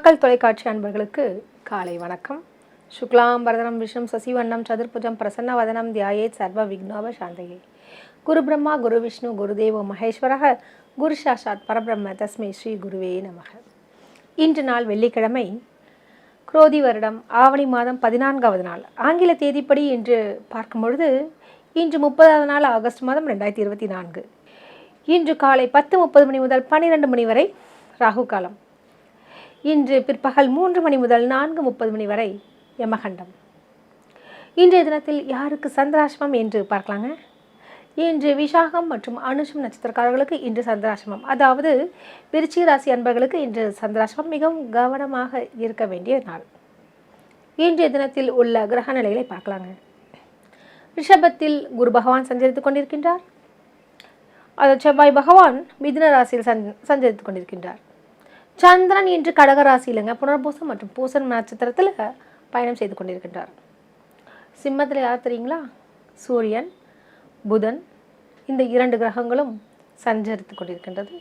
மக்கள் தொலைக்காட்சி அன்பர்களுக்கு காலை வணக்கம். சுக்லாம் பரதனம் விஷம் சசிவண்ணம் சதுர்புஜம் பிரசன்ன வதனம் தியாயேத் சர்வ விக்னோப சாந்தையே. குரு பிரம்மா குரு விஷ்ணு குருதேவோ மகேஸ்வரக குரு சாஷாத் பரபிரம்ம தஸ்மை ஸ்ரீ குருவே நமக. இன்று நாள் வெள்ளிக்கிழமை குரோதி வருடம் ஆவணி மாதம் பதினான்காவது நாள். ஆங்கில தேதிப்படி இன்று பார்க்கும் பொழுது இன்று முப்பதாவது நாள் ஆகஸ்ட் மாதம் ரெண்டாயிரத்தி இருபத்தி நான்கு. இன்று காலை பத்து முப்பது மணி முதல் பன்னிரெண்டு மணி வரை ராகு காலம். இன்று பிற்பகல் மூன்று மணி முதல் நான்கு முப்பது மணி வரை யமகண்டம். இன்றைய தினத்தில் யாருக்கு சந்திராசிரமம் என்று பார்க்கலாங்க? இன்று விசாகம் மற்றும் அனுஷம் நட்சத்திரக்காரர்களுக்கு இன்று சந்திராசிரமம். அதாவது விருச்சிக ராசி அன்பர்களுக்கு இன்று சந்திராசிரமம். மிகவும் கவனமாக இருக்க வேண்டிய நாள். இன்றைய தினத்தில் உள்ள கிரக நிலைகளை பார்க்கலாங்க. ரிஷபத்தில் குரு பகவான் சஞ்சரித்துக் கொண்டிருக்கின்றார். அது செவ்வாய் பகவான் மிதுன ராசியில் சஞ் சஞ்சரித்துக் கொண்டிருக்கின்றார். சந்திரன் இன்று கடக இல்லைங்க புனர்பூசம் மற்றும் பூசன் நட்சத்திரத்தில் பயணம் செய்து கொண்டிருக்கின்றார். சிம்மத்தில் யார் தெரியுங்களா? சூரியன் புதன். இந்த இரண்டு கிரகங்களும் சஞ்சரித்துக் கொண்டிருக்கின்றது.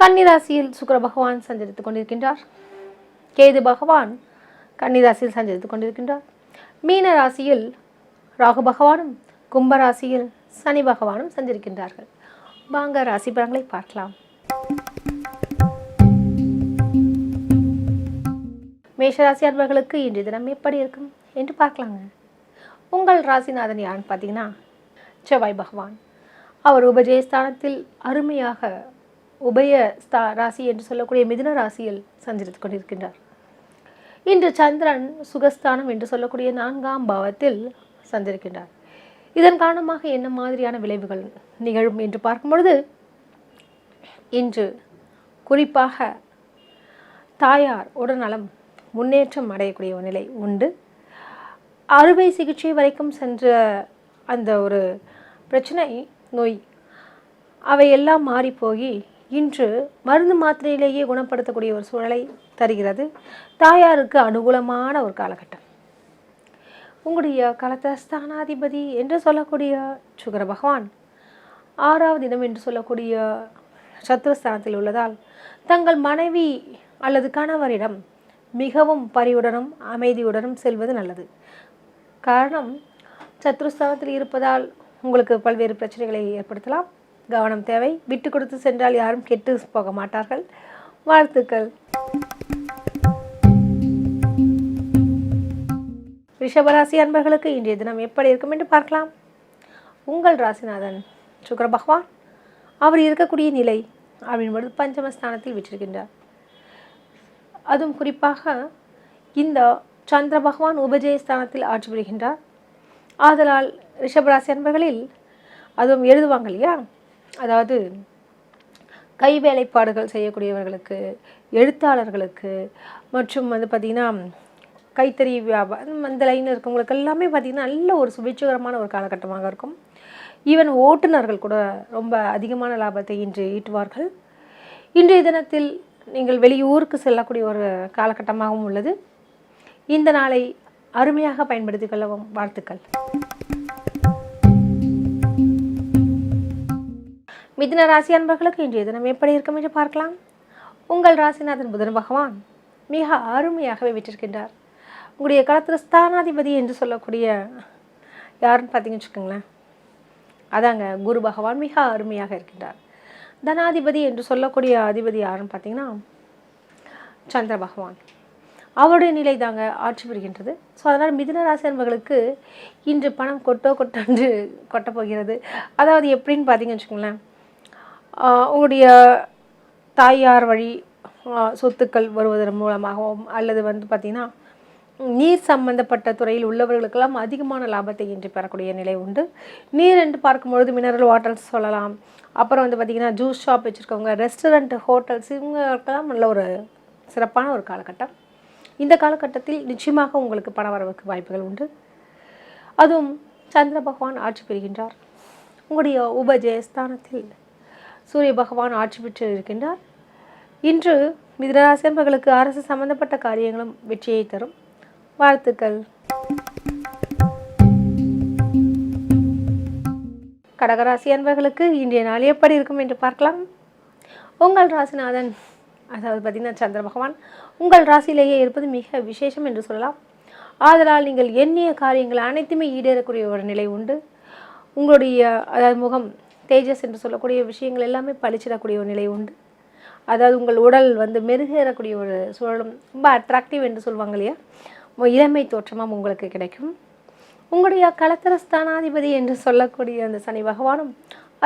கன்னிராசியில் சுக்கர பகவான் சஞ்சரித்து கொண்டிருக்கின்றார். கேது பகவான் கன்னிராசியில் சஞ்சரித்துக் கொண்டிருக்கின்றார். மீன ராசியில் ராகு பகவானும் கும்பராசியில் சனி பகவானும் சஞ்சரிக்கின்றார்கள். வாங்க ராசி பலன்களை பார்க்கலாம். மேஷராசி அன்பர்களுக்கு இன்றைய தினம் எப்படி இருக்கும் என்று பார்க்கலாங்க. உங்கள் ராசிநாதன் யாருன்னு பார்த்தீங்கன்னா செவ்வாய் பகவான். அவர் உபஜயஸ்தானத்தில் அருமையாக உபய ஸ்தா ராசி என்று சொல்லக்கூடிய மிதுன ராசியில் சஞ்சரித்துக் கொண்டிருக்கின்றார். இன்று சந்திரன் சுகஸ்தானம் என்று சொல்லக்கூடிய நான்காம் பாவத்தில் சந்திருக்கின்றார் இதன் காரணமாக என்ன மாதிரியான விளைவுகள் நிகழும் என்று பார்க்கும் பொழுது இன்று குறிப்பாக தாயார் உடல்நலம் முன்னேற்றம் அடையக்கூடிய ஒரு நிலை உண்டு. அறுவை சிகிச்சை வரைக்கும் சென்ற அந்த ஒரு பிரச்சனை நோய் அவையெல்லாம் மாறி போய் இன்று மருந்து மாத்திரையிலேயே குணப்படுத்தக்கூடிய ஒரு சூழலை தருகிறது. தாயாருக்கு அனுகூலமான ஒரு காலகட்டம். உங்களுடைய களத்த ஸ்தானாதிபதி என்று சொல்லக்கூடிய சுகர பகவான் ஆறாவது இடம் என்று சொல்லக்கூடிய சத்துவஸ்தானத்தில் உள்ளதால் தங்கள் மனைவி அல்லது கணவரிடம் மிகவும் பரிவுடனும் அமைதியுடனும் செல்வது நல்லது. காரணம் சத்ருஸ்தானத்தில் இருப்பதால் உங்களுக்கு பல்வேறு பிரச்சனைகளை ஏற்படுத்தலாம். கவனம் தேவை. விட்டு கொடுத்து சென்றால் யாரும் கெட்டு போக மாட்டார்கள். வாழ்த்துக்கள். ரிஷபராசி அன்பர்களுக்கு இன்றைய தினம் எப்படி இருக்கும் என்று பார்க்கலாம். உங்கள் ராசிநாதன் சுக்கர பகவான். அவர் இருக்கக்கூடிய நிலை அப்படின்பொழுது பஞ்சமஸ்தானத்தில் விற்றிருக்கின்றார் அதுவும் குறிப்பாக இந்த சந்திர பகவான் உபஜயஸ்தானத்தில் ஆட்சி புரிகின்றார். ஆதலால் ரிஷபராசி அன்பர்களில் அதுவும் எழுதுவாங்க இல்லையா? அதாவது கை வேலைப்பாடுகள் செய்யக்கூடியவர்களுக்கு எழுத்தாளர்களுக்கு மற்றும் வந்து பார்த்திங்கன்னா கைத்தறி வியாபாரம் அந்த லைனில் இருக்கவங்களுக்கு எல்லாமே பார்த்திங்கன்னா நல்ல ஒரு சுபிட்சகரமான ஒரு காலகட்டமாக இருக்கும். ஈவன் ஓட்டுநர்கள் கூட ரொம்ப அதிகமான லாபத்தை இன்று ஈட்டுவார்கள். இன்றைய தினத்தில் நீங்கள் வெளியூருக்கு செல்லக்கூடிய ஒரு காலகட்டமாகவும் உள்ளது. இந்த நாளை அருமையாக பயன்படுத்திக் கொள்ளவும் வாழ்த்துக்கள். மிதின ராசி அன்பர்களுக்கு இன்றைய தினம் எப்படி இருக்கும் என்று பார்க்கலாம். உங்கள் ராசிநாதன் புதன் பகவான் மிக அருமையாகவே விட்டிருக்கின்றார் உங்களுடைய காலத்தில் ஸ்தானாதிபதி என்று சொல்லக்கூடிய யாருன்னு பார்த்தீங்கன்னு வச்சுக்கோங்களேன். அதாங்க குரு பகவான் மிக அருமையாக இருக்கின்றார். தனாதிபதி என்று சொல்லக்கூடிய அதிபதி யாருன்னு பார்த்தீங்கன்னா சந்திர பகவான். அவருடைய நிலை தாங்க ஆட்சி புரிகின்றது. ஸோ அதனால் மிதுன ராசி அன்பர்களுக்கு இன்று பணம் கொட்டோ கொட்டென்று கொட்டப் போகிறது. அதாவது எப்படின்னு பார்த்தீங்கன்னு வச்சுக்கோங்களேன் உங்களுடைய தாயார் வழி சொத்துக்கள் வருவதன் மூலமாகவும் அல்லது வந்து பார்த்திங்கன்னா நீர் சம்பந்தப்பட்ட துறையில் உள்ளவர்களுக்கெல்லாம் அதிகமான லாபத்தை இன்று பெறக்கூடிய நிலை உண்டு. நீர் என்று பார்க்கும்பொழுது மினரல் வாட்டர்ஸ் சொல்லலாம். அப்புறம் வந்து பார்த்திங்கன்னா ஜூஸ் ஷாப் வச்சுருக்கவங்க ரெஸ்டாரண்ட் ஹோட்டல்ஸ் இவங்களுக்கெல்லாம் நல்ல ஒரு சிறப்பான ஒரு காலகட்டம். இந்த காலகட்டத்தில் நிச்சயமாக உங்களுக்கு பண வரவுக்கு வாய்ப்புகள் உண்டு. அதுவும் சந்திர பகவான் ஆட்சி பெறுகின்றார். உங்களுடைய உபஜயஸ்தானத்தில் சூரிய பகவான் ஆட்சி பெற்று இருக்கின்றார். இன்று மிதராசியம்பர்களுக்கு அரசு சம்பந்தப்பட்ட காரியங்களும் வெற்றியை தரும். வாழ்த்துக்கள். கடகராசி அன்பர்களுக்கு இன்றைய நாள் எப்படி இருக்கும் என்று பார்க்கலாம். உங்கள் ராசிநாதன் அதாவது பார்த்திங்கன்னா சந்திர பகவான் உங்கள் ராசியிலேயே இருப்பது மிக விசேஷம் என்று சொல்லலாம். ஆதலால் நீங்கள் எண்ணிய காரியங்கள் அனைத்துமே ஈடேறக்கூடிய ஒரு நிலை உண்டு. உங்களுடைய அதாவது முகம் தேஜஸ் என்று சொல்லக்கூடிய விஷயங்கள் எல்லாமே பளிச்சிடக்கூடிய ஒரு நிலை உண்டு. அதாவது உங்கள் உடல் வந்து மெருகேறக்கூடிய ஒரு சூழலும் ரொம்ப அட்ராக்டிவ் என்று சொல்லுவாங்க இல்லையா? இளமை தோற்றமாக உங்களுக்கு கிடைக்கும். உங்களுடைய கலத்தர ஸ்தானாதிபதி என்று சொல்லக்கூடிய அந்த சனி பகவானும்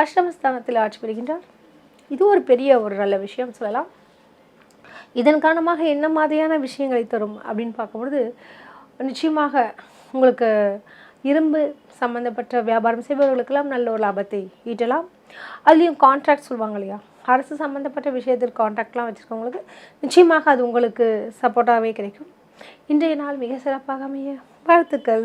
அஷ்டமஸ்தானத்தில் ஆட்சி பெறுகின்றார் இது ஒரு பெரிய ஒரு நல்ல விஷயம் சொல்லலாம். இதன் காரணமாக என்ன மாதிரியான விஷயங்களை தரும் அப்படின்னு பார்க்கும்பொழுது நிச்சயமாக உங்களுக்கு இரும்பு சம்மந்தப்பட்ட வியாபாரம் செய்பவர்களுக்கெல்லாம் நல்ல ஒரு லாபத்தை ஈட்டலாம். அதுலேயும் கான்ட்ராக்ட் சொல்லுவாங்க இல்லையா? அரசு சம்மந்தப்பட்ட விஷயத்தில் கான்ட்ராக்ட்லாம் வச்சுருக்கவங்களுக்கு நிச்சயமாக அது உங்களுக்கு சப்போர்ட்டாகவே கிடைக்கும். இன்றைய நாள் மிக சிறப்பாக அமைய வாழ்த்துக்கள்.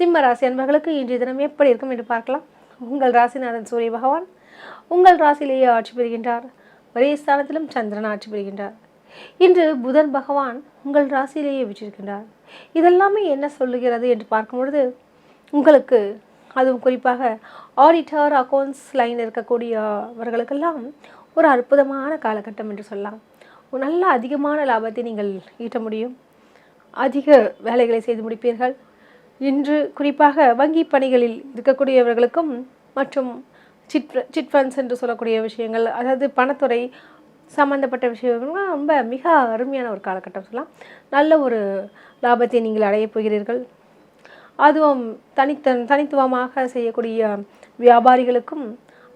சிம்ம ராசி அன்பர்களுக்கு இன்றைய தினம் எப்படி இருக்கும் என்று பார்க்கலாம். உங்கள் ராசிநாதன் சூரிய பகவான் உங்கள் ராசியிலேயே ஆட்சி பெறுகின்றார் ஒரே ஸ்தானத்திலும் சந்திரன் ஆட்சி பெறுகின்றார் இன்று புதன் பகவான் உங்கள் ராசியிலேயே வச்சிருக்கின்றார் இதெல்லாமே என்ன சொல்லுகிறது என்று பார்க்கும் பொழுது உங்களுக்கு அதுவும் குறிப்பாக ஆடிட்டர் அக்கௌண்ட்ஸ் லைன் இருக்கக்கூடியவர்களுக்கெல்லாம் ஒரு அற்புதமான காலகட்டம் என்று சொல்லலாம். நல்ல அதிகமான லாபத்தை நீங்கள் ஈட்ட முடியும். அதிக வேலைகளை செய்து முடிப்பீர்கள். இன்று குறிப்பாக வங்கி பணிகளில் இருக்கக்கூடியவர்களுக்கும் மற்றும் சிட் சிட் ஃபண்ட்ஸ் என்று சொல்லக்கூடிய விஷயங்கள் அதாவது பணத்துறை சம்மந்தப்பட்ட விஷயங்கள்லாம் ரொம்ப மிக அருமையான ஒரு காலகட்டம் சொல்லலாம். நல்ல ஒரு லாபத்தை நீங்கள் அடையப் போகிறீர்கள். அதுவும் தனித்த தனித்துவமாக செய்யக்கூடிய வியாபாரிகளுக்கும்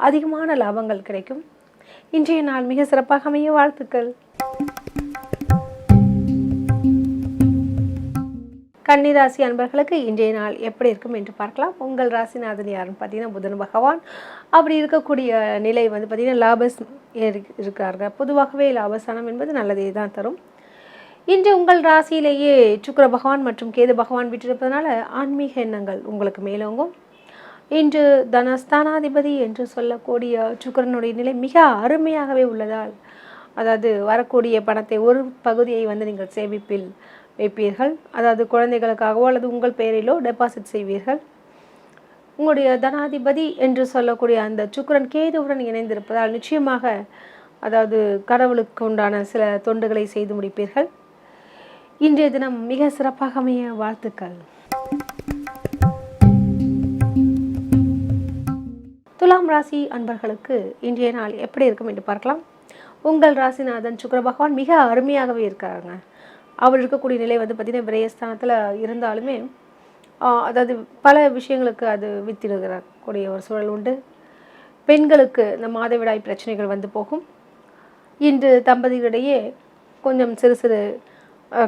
அதிகமான லாபங்கள் கிடைக்கும். இன்றைய நாள் மிக சிறப்பாக அமைய வாழ்த்துக்கள். கன்னிராசி அன்பர்களுக்கு இன்றைய நாள் எப்படி இருக்கும் என்று பார்க்கலாம். உங்கள் ராசிநாதன் யாருன்னு பார்த்தீங்கன்னா புதன் பகவான். அப்படி இருக்கக்கூடிய நிலை வந்து பார்த்திங்கன்னா லாபஸ் இருக்கிறார்கள் பொதுவாகவே லாபஸ்தானம் என்பது நல்லதே தான் தரும். இன்று உங்கள் ராசியிலேயே சுக்கர பகவான் மற்றும் கேது பகவான் விட்டிருப்பதனால ஆன்மீக எண்ணங்கள் உங்களுக்கு மேலோங்கும். இன்று தனஸ்தானாதிபதி என்று சொல்லக்கூடிய சுக்கரனுடைய நிலை மிக அருமையாகவே உள்ளதால் அதாவது வரக்கூடிய பணத்தை ஒரு பகுதியை வந்து நீங்கள் சேமிப்பில் வைப்பீர்கள். அதாவது குழந்தைகளுக்காகவோ அல்லது உங்கள் பெயரிலோ டெபாசிட் செய்வீர்கள். உங்களுடைய தனாதிபதி என்று சொல்லக்கூடிய அந்த சுக்கரன் கேதுவுடன் இணைந்திருப்பதால் நிச்சயமாக அதாவது கடவுளுக்கு உண்டான சில தொண்டுகளை செய்து முடிப்பீர்கள். இன்றைய தினம் மிக சிறப்பாக அமைய வாழ்த்துக்கள். துலாம் ராசி அன்பர்களுக்கு இன்றைய நாள் எப்படி இருக்கும் என்று பார்க்கலாம். உங்கள் ராசிநாதன் சுக்கர பகவான் மிக அருமையாகவே இருக்காருங்க அவர் இருக்கக்கூடிய நிலை வந்து பார்த்திங்கன்னா விரயஸ்தானத்தில் இருந்தாலுமே அதாவது பல விஷயங்களுக்கு அது வித்திடுகிறக்கூடிய ஒரு சூழல் உண்டு. பெண்களுக்கு இந்த மாதவிடாய் பிரச்சனைகள் வந்து போகும். இன்று தம்பதிகளிடையே கொஞ்சம் சிறு சிறு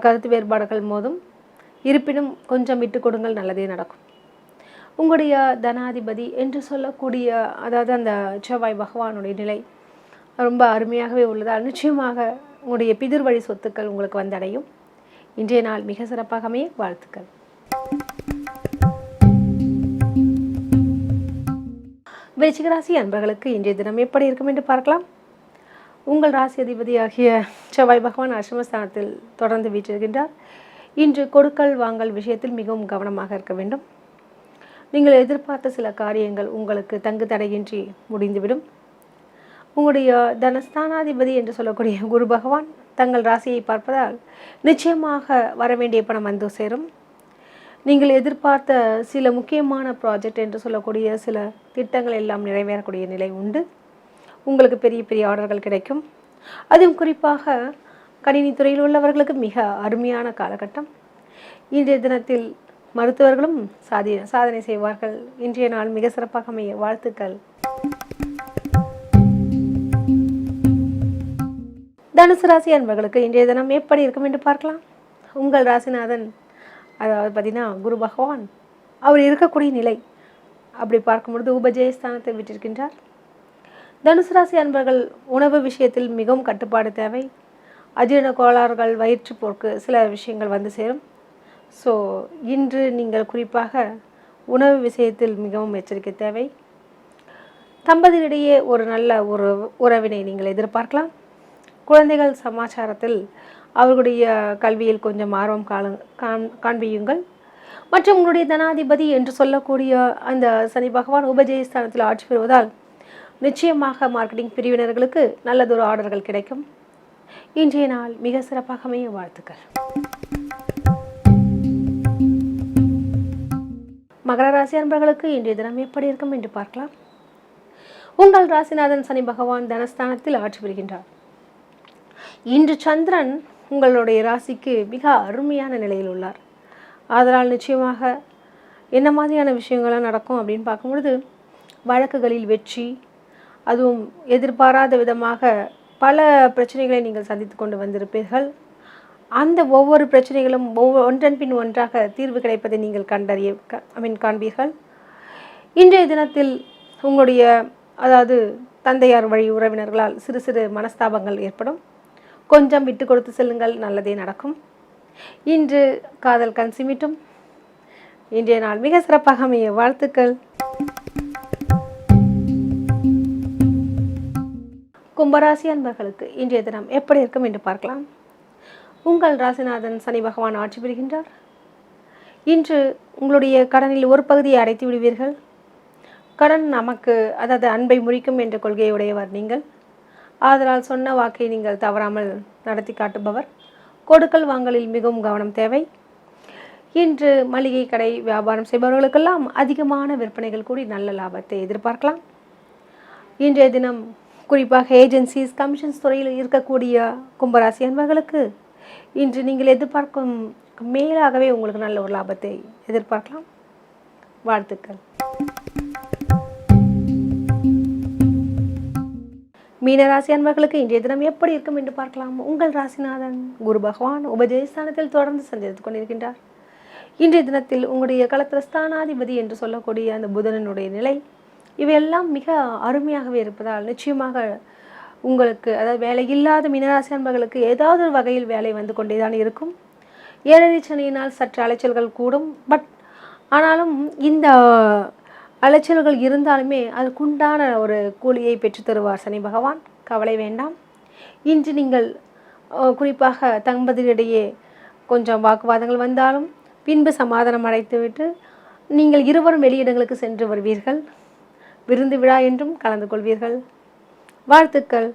கருத்து வேறுபாடுகள் மோதும். இருப்பினும் கொஞ்சம் விட்டு கொடுங்கள் நல்லதே நடக்கும். உங்களுடைய தனாதிபதி என்று சொல்லக்கூடிய அதாவது அந்த செவ்வாய் பகவானுடைய நிலை ரொம்ப அருமையாகவே உள்ளதால் நிச்சயமாக உங்களுடைய பிதிர் வழி சொத்துக்கள் உங்களுக்கு வந்தடையும். இன்றைய நாள் மிக சிறப்பாக அமைய வாழ்த்துக்கள். விருச்சிகராசி அன்பர்களுக்கு இன்றைய தினம் எப்படி இருக்கும் என்று பார்க்கலாம். உங்கள் ராசி அதிபதியாகிய செவ்வாய் பகவான் அஷ்டமஸ்தானத்தில் தொடர்ந்து வீற்றிருக்கின்றார். இன்று கொடுக்கல் வாங்கல் விஷயத்தில் மிகவும் கவனமாக இருக்க வேண்டும். நீங்கள் எதிர்பார்த்த சில காரியங்கள் உங்களுக்கு தங்கு தடையின்றி முடிந்துவிடும். உங்களுடைய தனஸ்தானாதிபதி என்று சொல்லக்கூடிய குரு பகவான் தங்கள் ராசியை பார்ப்பதால் நிச்சயமாக வர வேண்டிய பணம் வந்து சேரும். நீங்கள் எதிர்பார்த்த சில முக்கியமான ப்ராஜெக்ட் என்று சொல்லக்கூடிய சில திட்டங்கள் எல்லாம் நிறைவேறக்கூடிய நிலை உண்டு. உங்களுக்கு பெரிய பெரிய ஆர்டர்கள் கிடைக்கும். அதுவும் குறிப்பாக கணினித்துறையில் உள்ளவர்களுக்கு மிக அருமையான காலகட்டம். இன்றைய தினத்தில் மருத்துவர்களும் சாதி சாதனை செய்வார்கள். இன்றைய நாள் மிக சிறப்பாக அமைய வாழ்த்துக்கள். தனுசு ராசி அன்பர்களுக்கு இன்றைய தினம் எப்படி இருக்கும் என்று பார்க்கலாம். உங்கள் ராசிநாதன் அதாவது பார்த்தீங்கன்னா குரு பகவான் அவர் இருக்கக்கூடிய நிலை அப்படி பார்க்கும்பொழுது உபஜயஸ்தானத்தை விட்டிருக்கின்றார். தனுசு ராசி அன்பர்கள் உணவு விஷயத்தில் மிகவும் கட்டுப்பாடு தேவை. அஜீரண கோளாறுகள் வயிற்றுப்போக்கு சில விஷயங்கள் வந்து சேரும். ஸோ இன்று நீங்கள் குறிப்பாக உணவு விஷயத்தில் மிகவும் எச்சரிக்கை தேவை. தம்பதியிடையே ஒரு நல்ல ஒரு உறவினை நீங்கள் எதிர்பார்க்கலாம். குழந்தைகள் சமாச்சாரத்தில் அவர்களுடைய கல்வியில் கொஞ்சம் ஆர்வம் காண காண் காண்பியுங்கள். மற்றும் உங்களுடைய தனாதிபதி என்று சொல்லக்கூடிய அந்த சனி பகவான் உபஜயஸ்தானத்தில் ஆட்சி பெறுவதால் நிச்சயமாக மார்க்கெட்டிங் பிரிவினர்களுக்கு நல்லதொரு ஆர்டர்கள் கிடைக்கும். இன்றைய நாள் மிக சிறப்பாக அமைய வாழ்த்துக்கள். மகர ராசி அன்பர்களுக்கு இன்றைய தினம் எப்படி இருக்கும் என்று பார்க்கலாம். உங்கள் ராசிநாதன் சனி பகவான் தனஸ்தானத்தில் ஆட்சி பெறுகின்றார் இன்று சந்திரன் உங்களுடைய ராசிக்கு மிக அருமையான நிலையில் உள்ளார். ஆதலால் நிச்சயமாக என்ன மாதிரியான விஷயங்கள்லாம் நடக்கும் அப்படின்னு பார்க்கும்பொழுது வழக்குகளில் வெற்றி அதுவும் எதிர்பாராத விதமாக பல பிரச்சனைகளை நீங்கள் சந்தித்து கொண்டு வந்திருப்பீர்கள். அந்த ஒவ்வொரு பிரச்சனைகளும் ஒவ்வொரு ஒன்றன் பின் ஒன்றாக தீர்வு கிடைப்பதை நீங்கள் கண்டறிய ஐ மீன் காண்பீர்கள். இன்றைய தினத்தில் உங்களுடைய அதாவது தந்தையார் வழி உறவினர்களால் சிறு சிறு மனஸ்தாபங்கள் ஏற்படும். கொஞ்சம் விட்டு கொடுத்து செல்லுங்கள் நல்லதே நடக்கும். இன்று காதல் கண் சிமிட்டும். இன்றைய நாள் மிக சிறப்பாக அமைய வாழ்த்துக்கள். கும்பராசி அன்பர்களுக்கு இன்றைய தினம் எப்படி இருக்கும் என்று பார்க்கலாம். உங்கள் ராசிநாதன் சனி பகவான் ஆட்சி பெறுகின்றார் இன்று உங்களுடைய கடனில் ஒரு பகுதியை அடைத்து விடுவீர்கள். கடன் நமக்கு அதாவது அன்பை முறிக்கும் என்ற கொள்கையுடையவர் நீங்கள். ஆதலால் சொன்ன வாக்கை நீங்கள் தவறாமல் நடத்தி காட்டுபவர். கொடுக்கல் வாங்கலில் மிகவும் கவனம் தேவை. இன்று மளிகை கடை வியாபாரம் செய்பவர்களுக்கெல்லாம் அதிகமான விற்பனைகள் கூடி நல்ல லாபத்தை எதிர்பார்க்கலாம். இன்றைய தினம் குறிப்பாக ஏஜென்சிஸ் கமிஷன்ஸ் துறையில் இருக்கக்கூடிய கும்பராசி அன்பர்களுக்கு இன்று நீங்கள் எதிர்பார்க்கும் மேலாகவே உங்களுக்கு நல்ல ஒரு லாபத்தை எதிர்பார்க்கலாம். வாழ்த்துக்கள். மீனராசி அன்பர்களுக்கு இன்றைய தினம் எப்படி இருக்கும் என்று பார்க்கலாம். உங்கள் ராசிநாதன் குரு பகவான் உபஜயஸ்தானத்தில் தொடர்ந்து சந்தித்துக் கொண்டிருக்கின்றார். இன்றைய தினத்தில் உங்களுடைய களத்திர ஸ்தானாதிபதி என்று சொல்லக்கூடிய அந்த புதனனுடைய நிலை இவையெல்லாம் மிக அருமையாகவே இருப்பதால் நிச்சயமாக உங்களுக்கு அதாவது வேலை இல்லாத மீனராசி அன்பர்களுக்கு ஏதாவது ஒரு வகையில் வேலை வந்து கொண்டே தான் இருக்கும். ஏழரை சனியினால் சற்று அலைச்சல்கள் கூடும். பட் ஆனாலும் இந்த அலைச்சல்கள் இருந்தாலுமே அதுக்குண்டான ஒரு கூலியை பெற்று தருவார் சனி பகவான். கவலை வேண்டாம். இன்று நீங்கள் குறிப்பாக தம்பதியிடையே கொஞ்சம் வாக்குவாதங்கள் வந்தாலும் பின்பு சமாதானம் அடைத்துவிட்டு நீங்கள் இருவரும் வெளியிடங்களுக்கு சென்று வருவீர்கள். விருந்து விழா என்றும் கலந்து கொள்வீர்கள். வாழ்த்துக்கள்.